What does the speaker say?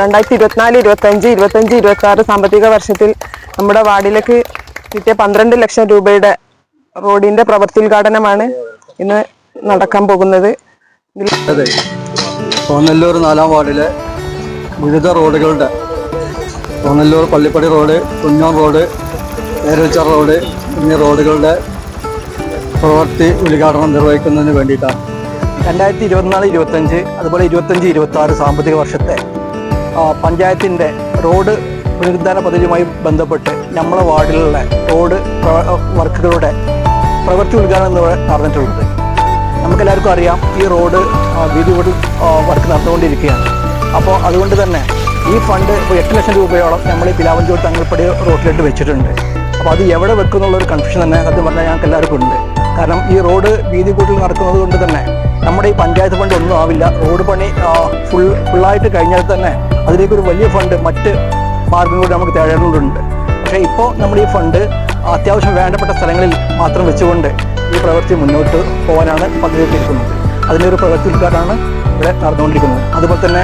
രണ്ടായിരത്തി ഇരുപത്തിനാല് ഇരുപത്തഞ്ച് ഇരുപത്തഞ്ച് ഇരുപത്തി ആറ് സാമ്പത്തിക വർഷത്തിൽ നമ്മുടെ വാർഡിലേക്ക് കിട്ടിയ പന്ത്രണ്ട് ലക്ഷം രൂപയുടെ റോഡിന്റെ പ്രവൃത്തി ഉദ്ഘാടനമാണ് ഇന്ന് നടക്കാൻ പോകുന്നത്. കോന്നല്ലൂർ നാലാം വാർഡിലെ വിവിധ റോഡുകളുടെ Konnallur Pallippadi road Kunjom road Neracha road എന്നീ റോഡുകളുടെ പ്രവൃത്തി ഉദ്ഘാടനം നിർവഹിക്കുന്നതിന് വേണ്ടിയിട്ടാണ്. രണ്ടായിരത്തി ഇരുപത്തിനാല് ഇരുപത്തഞ്ച് അതുപോലെ ഇരുപത്തഞ്ച് ഇരുപത്തി ആറ് സാമ്പത്തിക വർഷത്തെ പഞ്ചായത്തിന്റെ റോഡ് പുനരുദ്ധാരണ പദ്ധതിയുമായി ബന്ധപ്പെട്ട് നമ്മുടെ വാർഡിലുള്ള റോഡ് വർക്കുകളുടെ പ്രവൃത്തി ഉദ്ഘാടനം എന്ന് നടന്നിട്ടുള്ളത് നമുക്കെല്ലാവർക്കും അറിയാം ഈ റോഡ് വീതി വർക്ക് നടന്നുകൊണ്ടിരിക്കുകയാണ്. അപ്പോൾ അതുകൊണ്ട് തന്നെ ഈ ഫണ്ട് ഇപ്പോൾ എട്ട് ലക്ഷം രൂപയോളം നമ്മൾ ഈ പിലാവഞ്ചൂർ തങ്ങൾപ്പടി റോഡിലിട്ട് വെച്ചിട്ടുണ്ട്. അപ്പോൾ അത് എവിടെ വെക്കുന്നുള്ളൊരു കൺഫ്യൂഷൻ തന്നെ സത്യം പറഞ്ഞാൽ ഞങ്ങൾക്ക് എല്ലാവർക്കും ഉണ്ട്. കാരണം ഈ റോഡ് വീതി കൂട്ടിൽ നടക്കുന്നത് കൊണ്ട് തന്നെ നമ്മുടെ ഈ പഞ്ചായത്ത് ഫണ്ട് ഒന്നും ആവില്ല. റോഡ് പണി ഫുൾ ഫുള്ളായിട്ട് കഴിഞ്ഞാൽ തന്നെ അതിലേക്ക് ഒരു വലിയ ഫണ്ട് മറ്റ് മാർഗം കൂടി നമുക്ക് തേടേണ്ടതുണ്ട്. പക്ഷേ ഇപ്പോൾ നമ്മൾ ഈ ഫണ്ട് അത്യാവശ്യം വേണ്ടപ്പെട്ട സ്ഥലങ്ങളിൽ മാത്രം വെച്ചുകൊണ്ട് ഈ പ്രവൃത്തി മുന്നോട്ട് പോകാനാണ് പദ്ധതിയിട്ടിരിക്കുന്നത് അതിന്റെ ഒരു പ്രവൃത്തി ഉദ്ഘാടനമാണ് ഇവിടെ നടന്നുകൊണ്ടിരിക്കുന്നത്. അതുപോലെ തന്നെ